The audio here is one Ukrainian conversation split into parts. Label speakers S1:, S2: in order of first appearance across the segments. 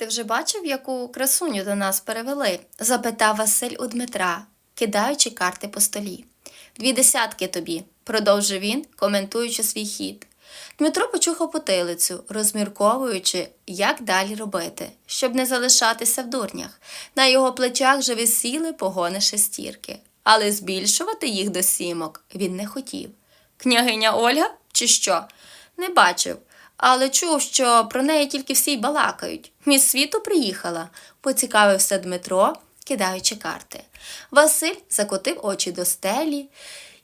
S1: Ти вже бачив, яку красуню до нас перевели? запитав Василь у Дмитра, кидаючи карти по столі. Дві десятки тобі, продовжив він, коментуючи свій хід. Дмитро почухав потилицю, розмірковуючи, як далі робити, щоб не залишатися в дурнях. На його плечах же висіли погони шестірки, але збільшувати їх до сімок він не хотів. Княгиня Ольга чи що? Не бачив, але чув, що про неї тільки всі й балакають. Міс світу приїхала, поцікавився Дмитро, кидаючи карти. Василь закотив очі до стелі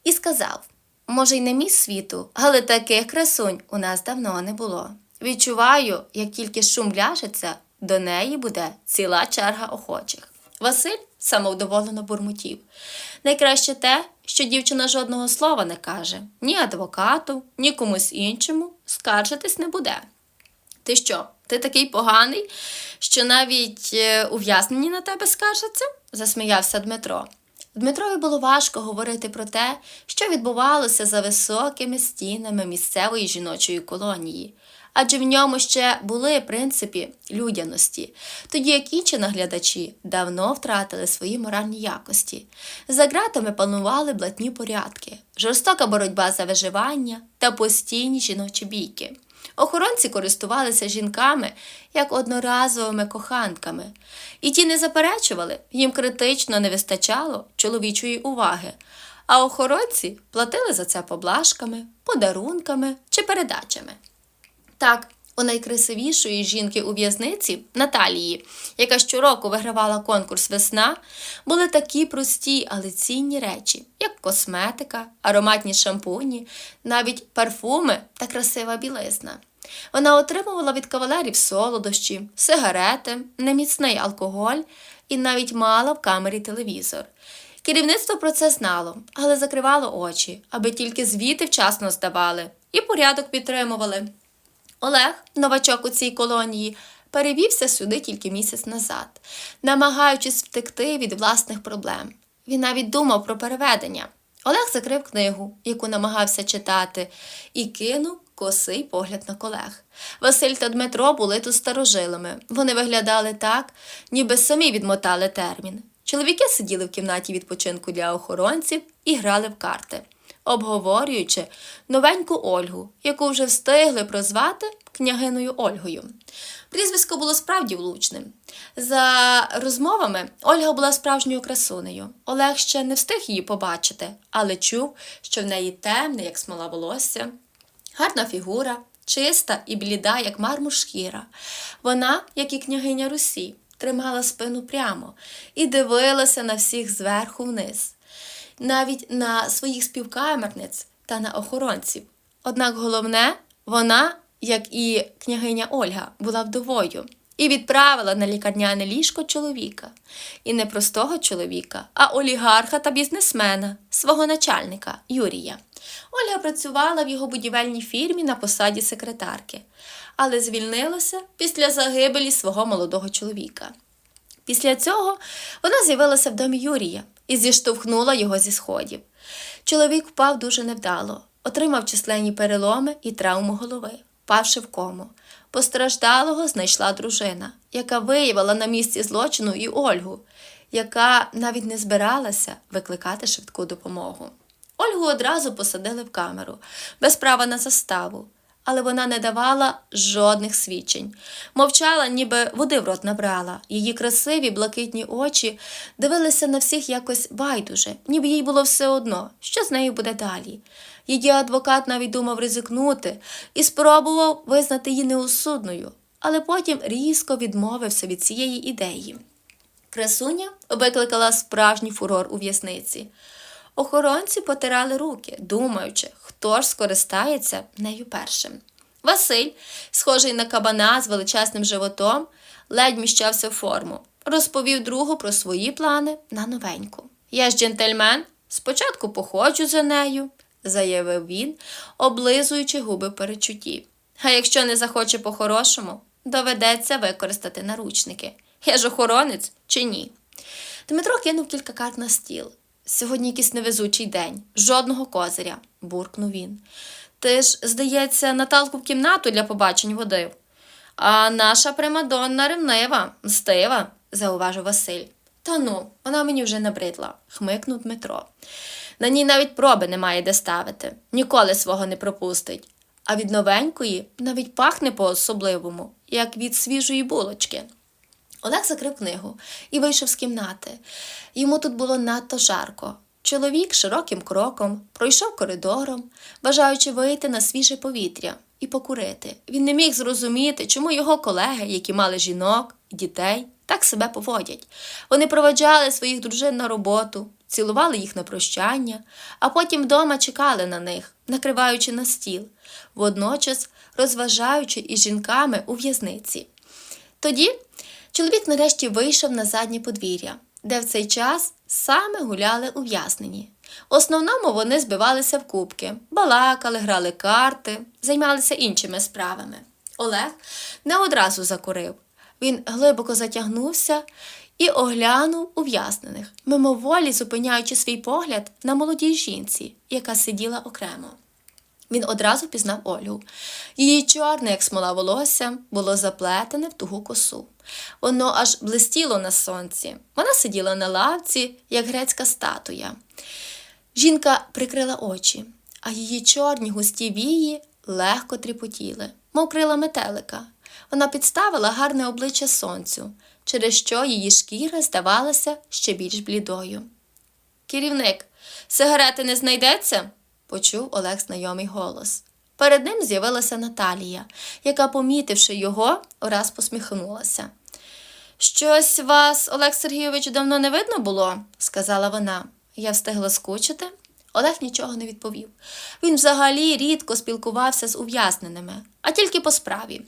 S1: і сказав: Може, й не міс світу, але таких красунь у нас давно не було. Відчуваю, як тільки шум ляжеться, до неї буде ціла черга охочих. Василь самовдоволено бурмотів. Найкраще те, що дівчина жодного слова не каже ні адвокату, ні комусь іншому скаржитись не буде. Ти що, ти такий поганий, що навіть е, ув'язнені на тебе скаржаться? засміявся Дмитро. Дмитрові було важко говорити про те, що відбувалося за високими стінами місцевої жіночої колонії, адже в ньому ще були принципи людяності, тоді як інші наглядачі давно втратили свої моральні якості. За ґратами панували блатні порядки, жорстока боротьба за виживання та постійні жіночі бійки. Охоронці користувалися жінками як одноразовими коханками, і ті не заперечували, їм критично не вистачало чоловічої уваги, а охоронці платили за це поблажками, подарунками чи передачами. Так, у найкрасивішої жінки у в'язниці Наталії, яка щороку вигравала конкурс Весна, були такі прості, але цінні речі, як косметика, ароматні шампуні, навіть парфуми та красива білизна. Вона отримувала від кавалерів солодощі, сигарети, неміцний алкоголь і навіть мала в камері телевізор. Керівництво про це знало, але закривало очі, аби тільки звіти вчасно здавали і порядок підтримували. Олег, новачок у цій колонії, перевівся сюди тільки місяць назад, намагаючись втекти від власних проблем. Він навіть думав про переведення. Олег закрив книгу, яку намагався читати, і кинув косий погляд на колег. Василь та Дмитро були тут старожилами. Вони виглядали так, ніби самі відмотали термін. Чоловіки сиділи в кімнаті відпочинку для охоронців і грали в карти обговорюючи новеньку Ольгу, яку вже встигли прозвати княгиною Ольгою. Прізвисько було справді влучним. За розмовами Ольга була справжньою красунею. Олег ще не встиг її побачити, але чув, що в неї темне, як смола волосся, гарна фігура, чиста і бліда, як мармур шкіра. Вона, як і княгиня Русі, тримала спину прямо і дивилася на всіх зверху вниз навіть на своїх співкамерниць та на охоронців. Однак головне, вона, як і княгиня Ольга, була вдовою і відправила на лікарняне ліжко чоловіка. І не простого чоловіка, а олігарха та бізнесмена, свого начальника Юрія. Ольга працювала в його будівельній фірмі на посаді секретарки, але звільнилася після загибелі свого молодого чоловіка. Після цього вона з'явилася в домі Юрія і зіштовхнула його зі сходів. Чоловік впав дуже невдало, отримав численні переломи і травму голови, впавши в кому. Постраждалого знайшла дружина, яка виявила на місці злочину і Ольгу, яка навіть не збиралася викликати швидку допомогу. Ольгу одразу посадили в камеру, без права на заставу, але вона не давала жодних свідчень. Мовчала, ніби води в рот набрала. Її красиві блакитні очі дивилися на всіх якось байдуже, ніби їй було все одно, що з нею буде далі. Її адвокат навіть думав ризикнути і спробував визнати її неусудною, але потім різко відмовився від цієї ідеї. Красуня викликала справжній фурор у в'язниці. Охоронці потирали руки, думаючи, хто ж скористається нею першим. Василь, схожий на кабана з величезним животом, ледь міщався в форму, розповів другу про свої плани на новеньку. Я ж джентльмен, спочатку походжу за нею, заявив він, облизуючи губи перечутті. А якщо не захоче по-хорошому, доведеться використати наручники. Я ж охоронець чи ні? Дмитро кинув кілька карт на стіл. Сьогодні якийсь невезучий день, жодного козиря, буркнув він. Ти ж, здається, Наталку в кімнату для побачень водив. А наша примадонна ревнива, мстива, зауважив Василь. Та ну, вона мені вже набридла, хмикнув Дмитро. На ній навіть проби немає де ставити, ніколи свого не пропустить. А від новенької навіть пахне по-особливому, як від свіжої булочки. Олег закрив книгу і вийшов з кімнати. Йому тут було надто жарко. Чоловік широким кроком пройшов коридором, бажаючи вийти на свіже повітря і покурити. Він не міг зрозуміти, чому його колеги, які мали жінок і дітей, так себе поводять. Вони проведжали своїх дружин на роботу, цілували їх на прощання, а потім вдома чекали на них, накриваючи на стіл, водночас розважаючи із жінками у в'язниці. Тоді чоловік нарешті вийшов на заднє подвір'я, де в цей час саме гуляли ув'язнені. В основному вони збивалися в кубки, балакали, грали карти, займалися іншими справами. Олег не одразу закурив. Він глибоко затягнувся і оглянув ув'язнених, мимоволі зупиняючи свій погляд на молодій жінці, яка сиділа окремо. Він одразу пізнав Ольгу. Її чорне, як смола волосся, було заплетене в тугу косу. Воно аж блистіло на сонці. Вона сиділа на лавці, як грецька статуя. Жінка прикрила очі, а її чорні густі вії легко тріпотіли, мов крила метелика. Вона підставила гарне обличчя сонцю, через що її шкіра здавалася ще більш блідою. Керівник, сигарети не знайдеться? почув Олег знайомий голос. Перед ним з'явилася Наталія, яка, помітивши його, раз посміхнулася. Щось вас, Олег Сергійович, давно не видно було, сказала вона. Я встигла скучити. Олег нічого не відповів. Він взагалі рідко спілкувався з ув'язненими, а тільки по справі.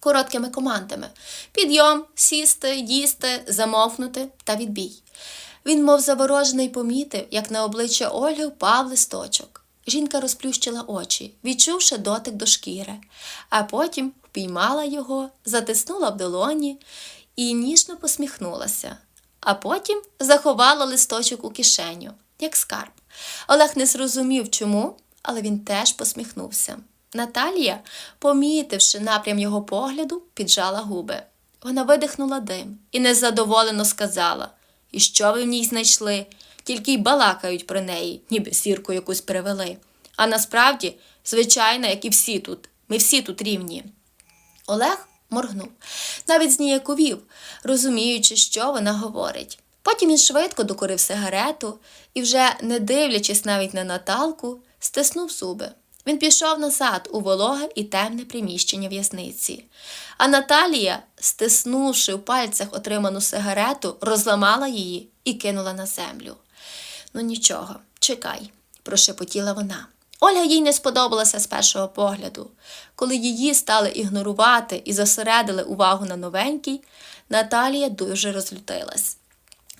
S1: Короткими командами підйом, сісти, їсти, замовкнути та відбій. Він, мов заворожений, помітив, як на обличчя Ольги впав листочок. Жінка розплющила очі, відчувши дотик до шкіри, а потім впіймала його, затиснула в долоні і ніжно посміхнулася, а потім заховала листочок у кишеню, як скарб. Олег не зрозумів, чому, але він теж посміхнувся. Наталія, помітивши напрям його погляду, піджала губи. Вона видихнула дим і незадоволено сказала І що ви в ній знайшли? Тільки й балакають про неї, ніби сірку якусь перевели. А насправді, звичайно, як і всі тут, ми всі тут рівні. Олег моргнув, навіть зніяковів, розуміючи, що вона говорить. Потім він швидко докурив сигарету і, вже не дивлячись навіть на Наталку, стиснув зуби. Він пішов назад у вологе і темне приміщення в'язниці. А Наталія, стиснувши в пальцях отриману сигарету, розламала її і кинула на землю. Ну нічого, чекай, прошепотіла вона. Ольга їй не сподобалася з першого погляду. Коли її стали ігнорувати і зосередили увагу на новенькій, Наталія дуже розлютилась.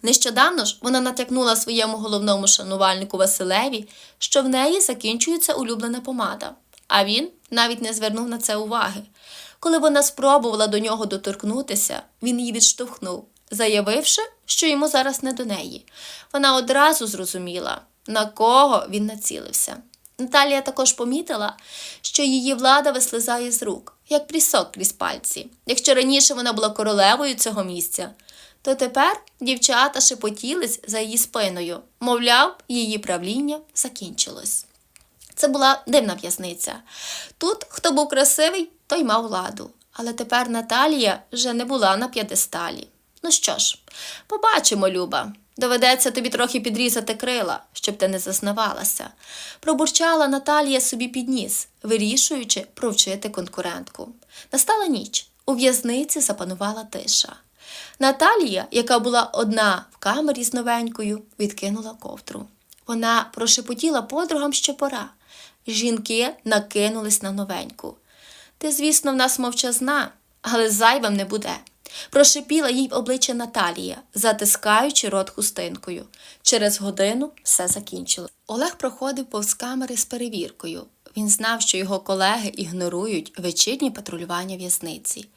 S1: Нещодавно ж вона натякнула своєму головному шанувальнику Василеві, що в неї закінчується улюблена помада, а він навіть не звернув на це уваги. Коли вона спробувала до нього доторкнутися, він її відштовхнув, заявивши, що йому зараз не до неї. Вона одразу зрозуміла, на кого він націлився. Наталія також помітила, що її влада вислизає з рук, як прісок крізь пальці. Якщо раніше вона була королевою цього місця, то тепер дівчата шепотілись за її спиною, мовляв, її правління закінчилось. Це була дивна в'язниця. Тут, хто був красивий, той мав владу. Але тепер Наталія вже не була на п'єдесталі. Ну що ж, побачимо, Люба. Доведеться тобі трохи підрізати крила, щоб ти не зазнавалася. Пробурчала Наталія собі під ніс, вирішуючи провчити конкурентку. Настала ніч. У в'язниці запанувала тиша. Наталія, яка була одна в камері з новенькою, відкинула ковдру. Вона прошепотіла подругам, що пора. Жінки накинулись на новеньку. Ти, звісно, в нас мовчазна, але зайвим не буде. Прошипіла їй в обличчя Наталія, затискаючи рот хустинкою. Через годину все закінчило. Олег проходив повз камери з перевіркою. Він знав, що його колеги ігнорують вечірні патрулювання в'язниці,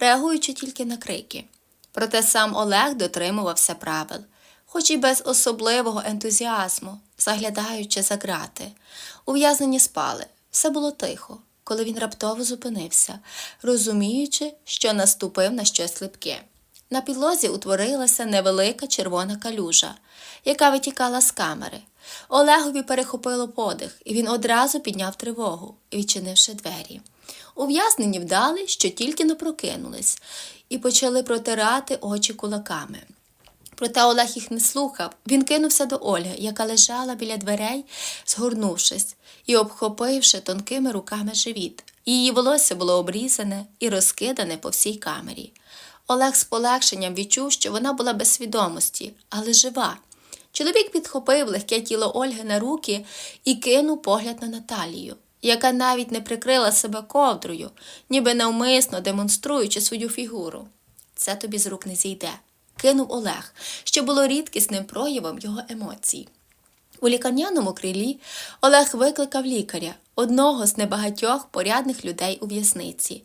S1: реагуючи тільки на крики. Проте сам Олег дотримувався правил, хоч і без особливого ентузіазму, заглядаючи за грати. Ув'язнені спали, все було тихо. Коли він раптово зупинився, розуміючи, що наступив на щось липке. На підлозі утворилася невелика червона калюжа, яка витікала з камери. Олегові перехопило подих, і він одразу підняв тривогу, відчинивши двері. Ув'язнені вдали, що тільки не прокинулись, і почали протирати очі кулаками. Проте Олег їх не слухав. Він кинувся до Ольги, яка лежала біля дверей, згорнувшись і обхопивши тонкими руками живіт. Її волосся було обрізане і розкидане по всій камері. Олег з полегшенням відчув, що вона була без свідомості, але жива. Чоловік підхопив легке тіло Ольги на руки і кинув погляд на Наталію, яка навіть не прикрила себе ковдрою, ніби навмисно демонструючи свою фігуру. Це тобі з рук не зійде, кинув Олег, що було рідкісним проявом його емоцій. У лікарняному крилі Олег викликав лікаря, одного з небагатьох порядних людей у в'язниці.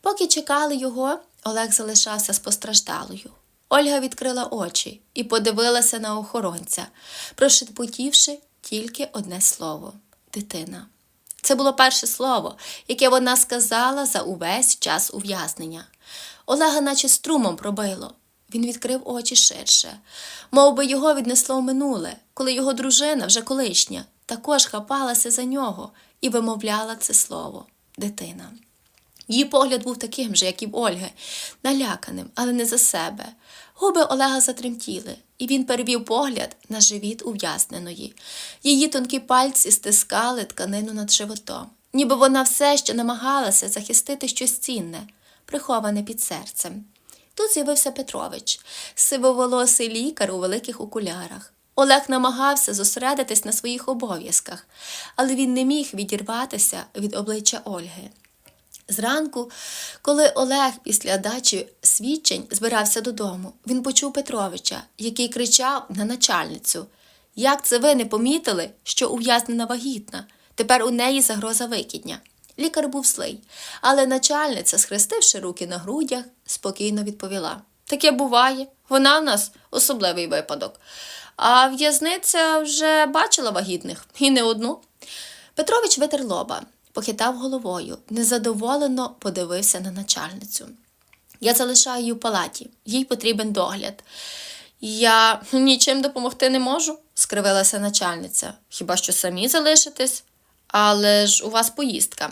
S1: Поки чекали його, Олег залишався з постраждалою. Ольга відкрила очі і подивилася на охоронця, прошепотівши тільки одне слово дитина. Це було перше слово, яке вона сказала за увесь час ув'язнення. Олега, наче струмом пробило. Він відкрив очі ширше, мов би його віднесло в минуле, коли його дружина, вже колишня, також хапалася за нього і вимовляла це слово дитина. Її погляд був таким же, як і в Ольги, наляканим, але не за себе. Губи Олега затремтіли, і він перевів погляд на живіт ув'язненої. Її тонкі пальці стискали тканину над животом, ніби вона все ще намагалася захистити щось цінне, приховане під серцем. Тут з'явився Петрович, сивоволосий лікар у великих окулярах. Олег намагався зосередитись на своїх обов'язках, але він не міг відірватися від обличчя Ольги. Зранку, коли Олег після дачі свідчень збирався додому, він почув Петровича, який кричав на начальницю Як це ви не помітили, що ув'язнена вагітна? Тепер у неї загроза викидня. Лікар був злий, але начальниця, схрестивши руки на грудях, спокійно відповіла Таке буває, вона в нас особливий випадок. А в'язниця вже бачила вагітних і не одну. Петрович витер лоба похитав головою, незадоволено подивився на начальницю. Я залишаю її в палаті, їй потрібен догляд. Я нічим допомогти не можу, скривилася начальниця. Хіба що самі залишитесь? Але ж у вас поїздка.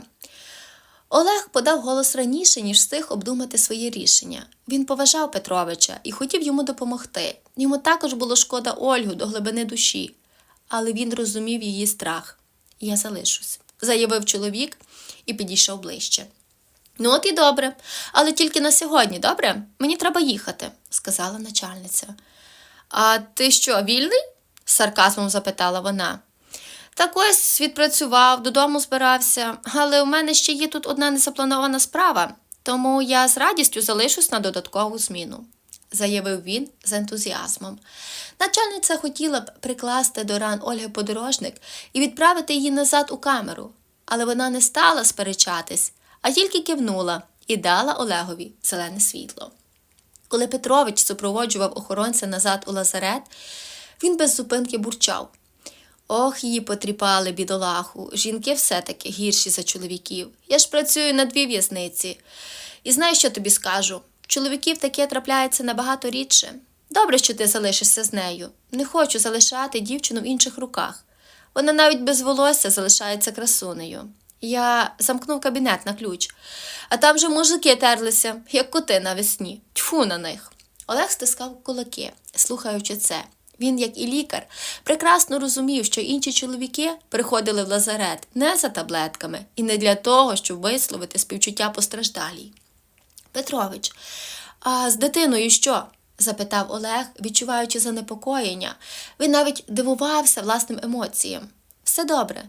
S1: Олег подав голос раніше, ніж встиг обдумати своє рішення. Він поважав Петровича і хотів йому допомогти. Йому також було шкода Ольгу до глибини душі, але він розумів її страх. Я залишусь заявив чоловік і підійшов ближче. Ну, от і добре, але тільки на сьогодні, добре? Мені треба їхати, сказала начальниця. А ти що, вільний? з сарказмом запитала вона. Так ось відпрацював, додому збирався, але у мене ще є тут одна незапланована справа, тому я з радістю залишусь на додаткову зміну, заявив він з ентузіазмом. Начальниця хотіла б прикласти до ран Ольги подорожник і відправити її назад у камеру, але вона не стала сперечатись, а тільки кивнула і дала Олегові зелене світло. Коли Петрович супроводжував охоронця назад у лазарет, він без зупинки бурчав. Ох, її потріпали, бідолаху. Жінки все-таки гірші за чоловіків. Я ж працюю на дві в'язниці. І знаю, що тобі скажу. Чоловіків таке трапляється набагато рідше. Добре, що ти залишишся з нею. Не хочу залишати дівчину в інших руках. Вона навіть без волосся залишається красунею. Я замкнув кабінет на ключ, а там же мужики терлися, як коти навесні. Тьфу на них. Олег стискав кулаки, слухаючи це. Він, як і лікар, прекрасно розумів, що інші чоловіки приходили в лазарет не за таблетками і не для того, щоб висловити співчуття постраждалій. Петрович, а з дитиною що? запитав Олег, відчуваючи занепокоєння. Він навіть дивувався власним емоціям. Все добре.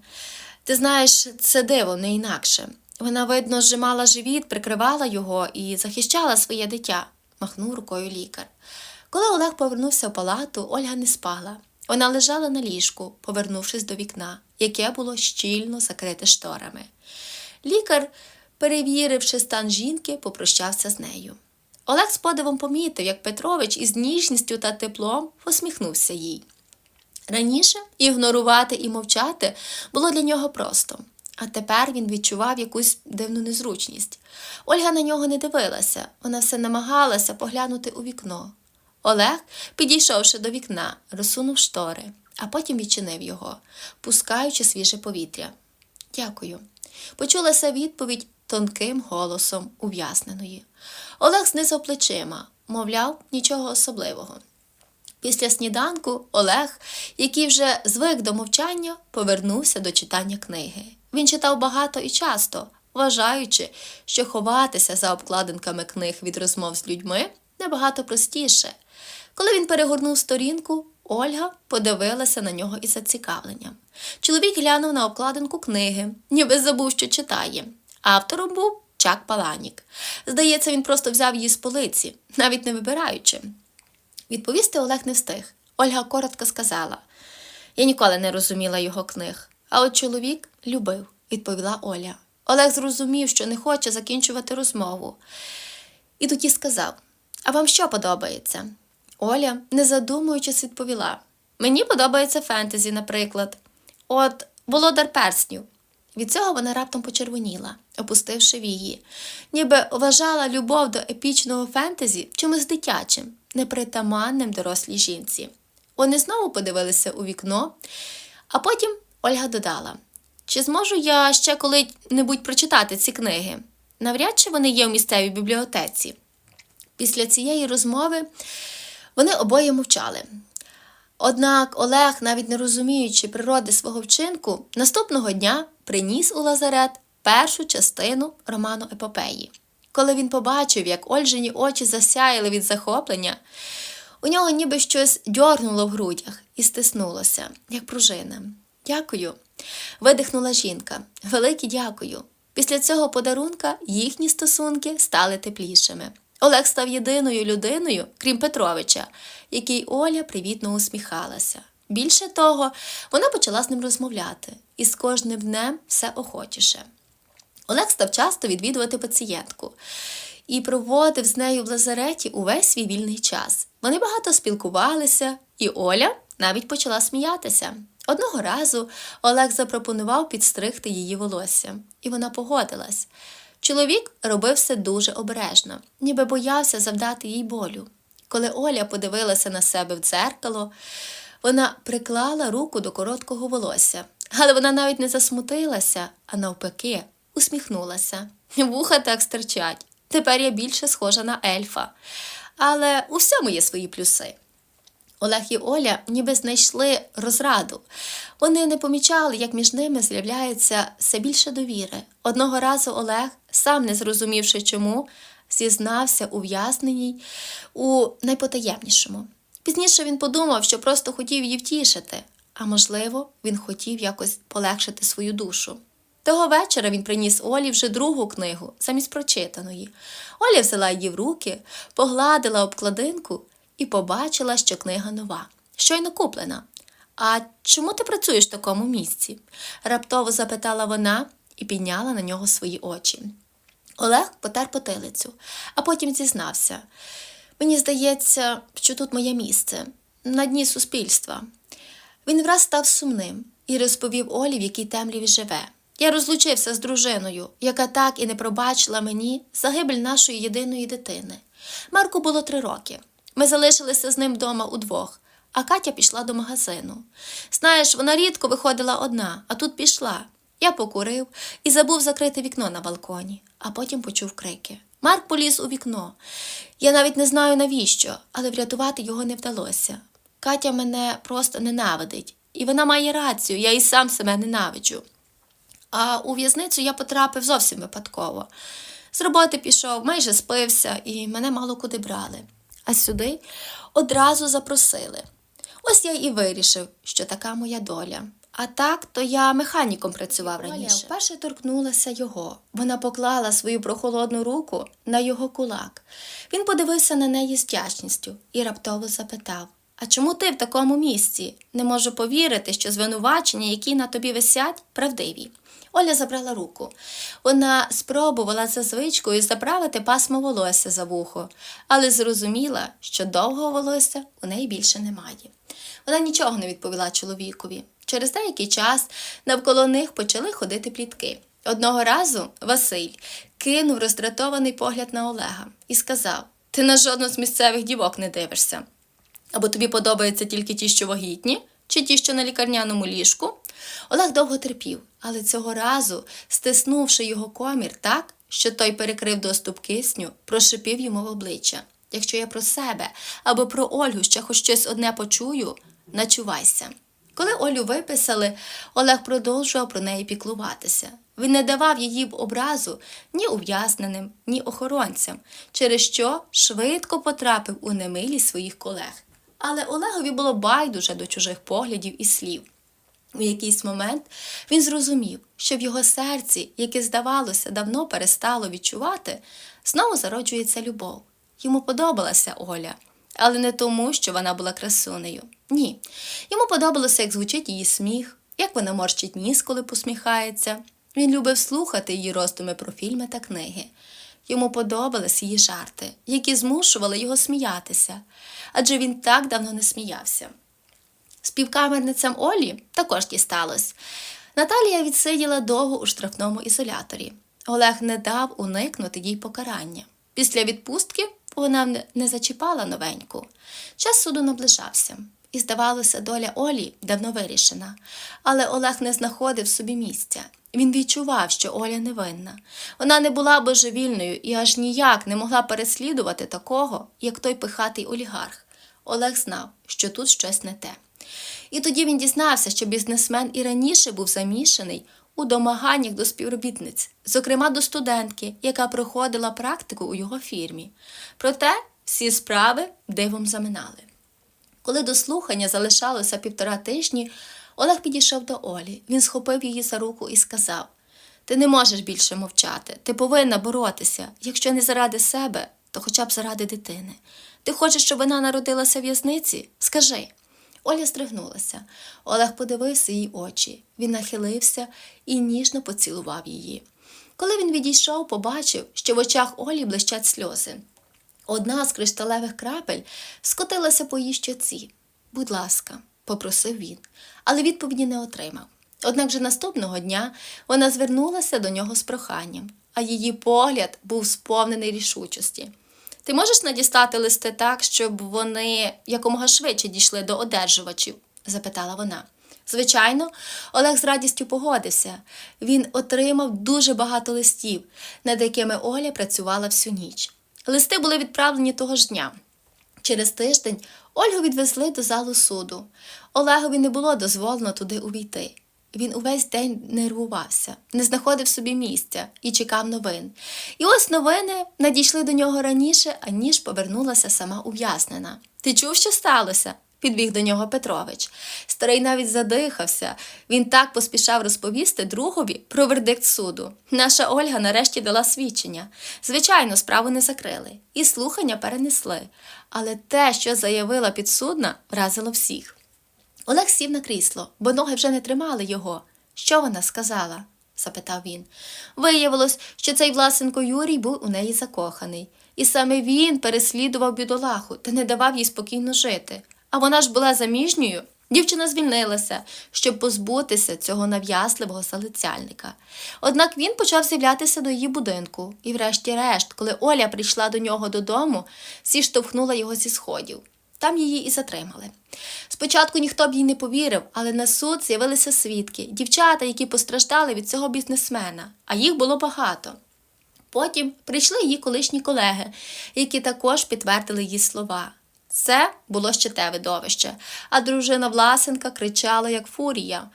S1: Ти знаєш, це диво не інакше. Вона, видно, зжимала живіт, прикривала його і захищала своє дитя, махнув рукою лікар. Коли Олег повернувся в палату, Ольга не спала. Вона лежала на ліжку, повернувшись до вікна, яке було щільно закрите шторами. Лікар, перевіривши стан жінки, попрощався з нею. Олег з подивом помітив, як Петрович із ніжністю та теплом посміхнувся їй. Раніше ігнорувати і мовчати було для нього просто, А тепер він відчував якусь дивну незручність. Ольга на нього не дивилася, вона все намагалася поглянути у вікно. Олег, підійшовши до вікна, розсунув штори, а потім відчинив його, пускаючи свіже повітря. Дякую. Почулася відповідь тонким голосом ув'язненої. Олег знизав плечима, мовляв, нічого особливого. Після сніданку Олег, який вже звик до мовчання, повернувся до читання книги. Він читав багато і часто, вважаючи, що ховатися за обкладинками книг від розмов з людьми набагато простіше. Коли він перегорнув сторінку, Ольга подивилася на нього із зацікавленням. Чоловік глянув на обкладинку книги, ніби забув, що читає. Автором був Чак Паланік. Здається, він просто взяв її з полиці, навіть не вибираючи. Відповісти Олег не встиг. Ольга коротко сказала: Я ніколи не розуміла його книг, а от чоловік любив, відповіла Оля. Олег зрозумів, що не хоче закінчувати розмову. І тоді сказав: А вам що подобається? Оля, не задумуючись, відповіла: Мені подобається фентезі, наприклад. От Володар перснів. Від цього вона раптом почервоніла, опустивши вії, ніби вважала любов до епічного фентезі чимось дитячим, непритаманним дорослій жінці. Вони знову подивилися у вікно, а потім Ольга додала: Чи зможу я ще коли-небудь прочитати ці книги? Навряд чи вони є в місцевій бібліотеці. Після цієї розмови вони обоє мовчали. Однак Олег, навіть не розуміючи природи свого вчинку, наступного дня приніс у лазарет першу частину роману епопеї. Коли він побачив, як Ольжині очі засяяли від захоплення, у нього ніби щось дьорнуло в грудях і стиснулося, як пружина. Дякую. видихнула жінка. Велике дякую. Після цього подарунка їхні стосунки стали теплішими. Олег став єдиною людиною, крім Петровича, якій Оля привітно усміхалася. Більше того, вона почала з ним розмовляти, і з кожним днем все охочіше. Олег став часто відвідувати пацієнтку і проводив з нею в лазареті увесь свій вільний час. Вони багато спілкувалися, і Оля навіть почала сміятися. Одного разу Олег запропонував підстригти її волосся, і вона погодилась. Чоловік робив все дуже обережно, ніби боявся завдати їй болю. Коли Оля подивилася на себе в дзеркало, вона приклала руку до короткого волосся, але вона навіть не засмутилася, а навпаки, усміхнулася. Вуха так стирчать. Тепер я більше схожа на ельфа. Але у всьому є свої плюси. Олег і Оля ніби знайшли розраду. Вони не помічали, як між ними з'являється все більше довіри. Одного разу Олег, сам не зрозумівши чому, зізнався ув'язненій у найпотаємнішому. Пізніше він подумав, що просто хотів її втішити, а можливо, він хотів якось полегшити свою душу. Того вечора він приніс Олі вже другу книгу, замість прочитаної. Оля взяла її в руки, погладила обкладинку і побачила, що книга нова, щойно куплена. А чому ти працюєш в такому місці? раптово запитала вона і підняла на нього свої очі. Олег потер потилицю, а потім зізнався. Мені здається, що тут моє місце, на дні суспільства. Він враз став сумним і розповів Олі, в якій темряві живе. Я розлучився з дружиною, яка так і не пробачила мені загибель нашої єдиної дитини. Марку було три роки. Ми залишилися з ним вдома удвох, а Катя пішла до магазину. Знаєш, вона рідко виходила одна, а тут пішла. Я покурив і забув закрити вікно на балконі, а потім почув крики. Марк поліз у вікно. Я навіть не знаю навіщо, але врятувати його не вдалося. Катя мене просто ненавидить, і вона має рацію, я і сам себе ненавиджу. А у в'язницю я потрапив зовсім випадково. З роботи пішов, майже спився, і мене мало куди брали. А сюди одразу запросили. Ось я і вирішив, що така моя доля. А так, то я механіком працював раніше. Оля вперше торкнулася його. Вона поклала свою прохолодну руку на його кулак. Він подивився на неї з вдячністю і раптово запитав: Чому ти в такому місці? Не можу повірити, що звинувачення, які на тобі висять, правдиві. Оля забрала руку. Вона спробувала за звичкою заправити пасмо волосся за вухо, але зрозуміла, що довгого волосся у неї більше немає. Вона нічого не відповіла чоловікові. Через деякий час навколо них почали ходити плітки. Одного разу Василь кинув роздратований погляд на Олега і сказав: Ти на жодну з місцевих дівок не дивишся. Або тобі подобаються тільки ті, що вагітні, чи ті, що на лікарняному ліжку? Олег довго терпів, але цього разу, стиснувши його комір так, що той перекрив доступ кисню, прошипів йому в обличчя. Якщо я про себе або про Ольгу ще хоч щось одне почую, начувайся. Коли Олю виписали, Олег продовжував про неї піклуватися. Він не давав її в образу ні ув'язненим, ні охоронцям, через що швидко потрапив у немилість своїх колег. Але Олегові було байдуже до чужих поглядів і слів. У якийсь момент він зрозумів, що в його серці, яке, здавалося, давно перестало відчувати, знову зароджується любов. Йому подобалася Оля, але не тому, що вона була красунею. Ні. Йому подобалося, як звучить її сміх, як вона морщить ніс, коли посміхається. Він любив слухати її роздуми про фільми та книги. Йому подобались її жарти, які змушували його сміятися, адже він так давно не сміявся. Співкамерницям Олі також дісталось. Наталія відсиділа довго у штрафному ізоляторі. Олег не дав уникнути їй покарання. Після відпустки вона не зачіпала новеньку. Час суду наближався, і, здавалося, доля Олі давно вирішена. Але Олег не знаходив собі місця. Він відчував, що Оля невинна. Вона не була божевільною і аж ніяк не могла переслідувати такого, як той пихатий олігарх. Олег знав, що тут щось не те. І тоді він дізнався, що бізнесмен і раніше був замішаний у домаганнях до співробітниць, зокрема до студентки, яка проходила практику у його фірмі. Проте всі справи дивом заминали. Коли до слухання залишалося півтора тижні, Олег підійшов до Олі. Він схопив її за руку і сказав: Ти не можеш більше мовчати, ти повинна боротися. Якщо не заради себе, то хоча б заради дитини. Ти хочеш, щоб вона народилася в в'язниці? Скажи. Оля здригнулася. Олег подивився їй очі. Він нахилився і ніжно поцілував її. Коли він відійшов, побачив, що в очах Олі блищать сльози. Одна з кришталевих крапель скотилася по її щоці. Будь ласка, попросив він, але відповіді не отримав. Однак же наступного дня вона звернулася до нього з проханням, а її погляд був сповнений рішучості. Ти можеш надістати листи так, щоб вони якомога швидше дійшли до одержувачів? запитала вона. Звичайно, Олег з радістю погодився. Він отримав дуже багато листів, над якими Оля працювала всю ніч. Листи були відправлені того ж дня. Через тиждень Ольгу відвезли до залу суду. Олегові не було дозволено туди увійти. Він увесь день нервувався, не знаходив собі місця і чекав новин. І ось новини надійшли до нього раніше, аніж повернулася сама ув'язнена. Ти чув, що сталося? Підбіг до нього Петрович. Старий навіть задихався. Він так поспішав розповісти другові про вердикт суду. Наша Ольга нарешті дала свідчення. Звичайно, справу не закрили, і слухання перенесли. Але те, що заявила підсудна, вразило всіх. Олег сів на крісло, бо ноги вже не тримали його. Що вона сказала? запитав він. Виявилось, що цей власенко Юрій був у неї закоханий, і саме він переслідував бідолаху та не давав їй спокійно жити. А вона ж була заміжньою. Дівчина звільнилася, щоб позбутися цього нав'язливого залицяльника. Однак він почав з'являтися до її будинку, і, врешті-решт, коли Оля прийшла до нього додому, всі штовхнула його зі сходів. Там її і затримали. Спочатку ніхто б їй не повірив, але на суд з'явилися свідки, дівчата, які постраждали від цього бізнесмена, а їх було багато. Потім прийшли її колишні колеги, які також підтвердили її слова. Це було ще те видовище, а дружина Власенка кричала, як фурія.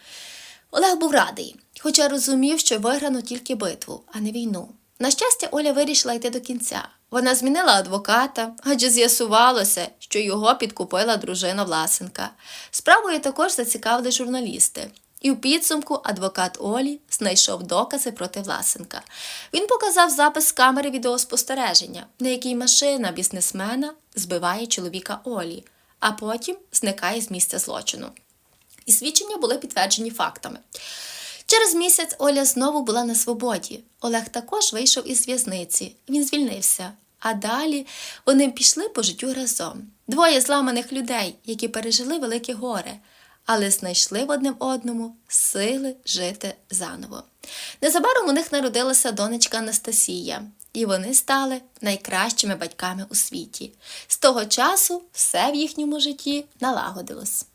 S1: Олег був радий, хоча розумів, що виграно тільки битву, а не війну. На щастя, Оля вирішила йти до кінця. Вона змінила адвоката, адже з'ясувалося, що його підкупила дружина Власенка. Справою також зацікавили журналісти. І в підсумку адвокат Олі знайшов докази проти Власенка. Він показав запис з камери відеоспостереження, на якій машина бізнесмена збиває чоловіка Олі, а потім зникає з місця злочину. І свідчення були підтверджені фактами. Через місяць Оля знову була на свободі. Олег також вийшов із в'язниці. Він звільнився, А далі вони пішли по життю разом. Двоє зламаних людей, які пережили велике горе, але знайшли в одним одному сили жити заново. Незабаром у них народилася донечка Анастасія, і вони стали найкращими батьками у світі. З того часу все в їхньому житті налагодилось.